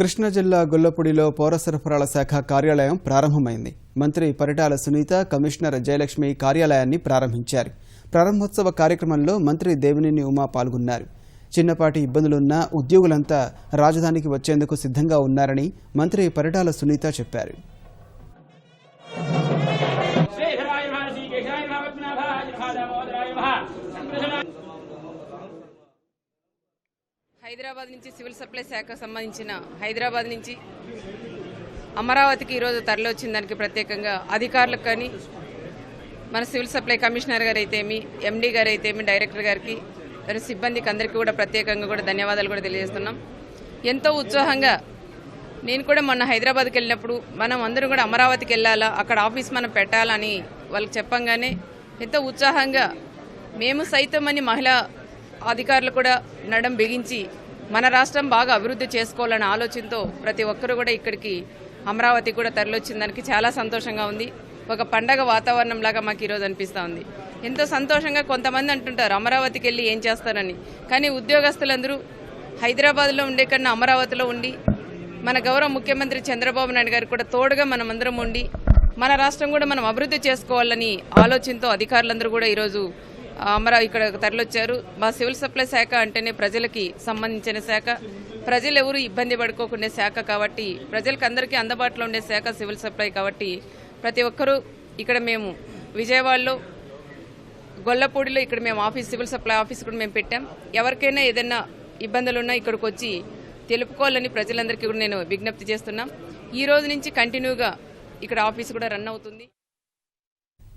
కృష్ణా జిల్లా గొల్లపూడిలో పౌర సరఫరాల శాఖ కార్యాలయం ప్రారంభమైంది. మంత్రి పరిటాల సునీత కమిషనర్ జయలక్ష్మి కార్యాలయాన్ని ప్రారంభించారు. ప్రారంభోత్సవ కార్యక్రమంలో మంత్రి దేవినేని ఉమా పాల్గొన్నారు. చిన్నపాటి ఇబ్బందులున్న ఉద్యోగులంతా రాజధానికి వచ్చేందుకు సిద్ధంగా ఉన్నారని మంత్రి పరిటాల సునీత చెప్పారు. హైదరాబాద్ నుంచి సివిల్ సప్లై శాఖకు సంబంధించిన హైదరాబాద్ నుంచి అమరావతికి ఈరోజు తరలివచ్చిన దానికి ప్రత్యేకంగా అధికారులకు కానీ మన సివిల్ సప్లై కమిషనర్ గారు అయితేమి ఎండీ గారు అయితేమి డైరెక్టర్ గారికి మరియు సిబ్బందికి అందరికీ కూడా ప్రత్యేకంగా కూడా ధన్యవాదాలు కూడా తెలియజేస్తున్నాం. ఎంతో ఉత్సాహంగా నేను కూడా మొన్న హైదరాబాద్కి వెళ్ళినప్పుడు మనం అందరం కూడా అమరావతికి వెళ్ళాలా అక్కడ ఆఫీస్ మనం పెట్టాలని వాళ్ళకి చెప్పంగానే ఎంతో ఉత్సాహంగా మేము సైతం అని మహిళా అధికారులు కూడా నడం బిగించి మన రాష్ట్రం బాగా అభివృద్ధి చేసుకోవాలనే ఆలోచనతో ప్రతి ఒక్కరూ కూడా ఇక్కడికి అమరావతి కూడా తరలివచ్చిన దానికి చాలా సంతోషంగా ఉంది. ఒక పండగ వాతావరణం లాగా మాకు ఈరోజు అనిపిస్తూ ఉంది. ఎంతో సంతోషంగా కొంతమంది అంటుంటారు అమరావతికి వెళ్ళి ఏం చేస్తారని. కానీ ఉద్యోగస్తులందరూ హైదరాబాద్లో ఉండే కన్నా అమరావతిలో ఉండి మన గౌరవ ముఖ్యమంత్రి చంద్రబాబు నాయుడు గారు కూడా తోడుగా మనమందరం ఉండి మన రాష్ట్రం కూడా మనం అభివృద్ధి చేసుకోవాలని ఆలోచనతో అధికారులందరూ కూడా ఈరోజు అమరా ఇక్కడ తరలొచ్చారు. మా సివిల్ సప్లై శాఖ అంటేనే ప్రజలకి సంబంధించిన శాఖ. ప్రజలు ఎవరు ఇబ్బంది పడుకోకుండా శాఖ కాబట్టి ప్రజలకు అందరికీ అందుబాటులో ఉండే శాఖ సివిల్ సప్లై కాబట్టి ప్రతి ఒక్కరూ ఇక్కడ మేము విజయవాడలో గొల్లపూడిలో ఇక్కడ మేము ఆఫీస్ సివిల్ సప్లై ఆఫీస్ కూడా మేము పెట్టాం. ఎవరికైనా ఏదైనా ఇబ్బందులు ఉన్నా ఇక్కడికి వచ్చి తెలుపుకోవాలని ప్రజలందరికీ కూడా నేను విజ్ఞప్తి చేస్తున్నాం. ఈ రోజు నుంచి కంటిన్యూగా ఇక్కడ ఆఫీస్ కూడా రన్ అవుతుంది.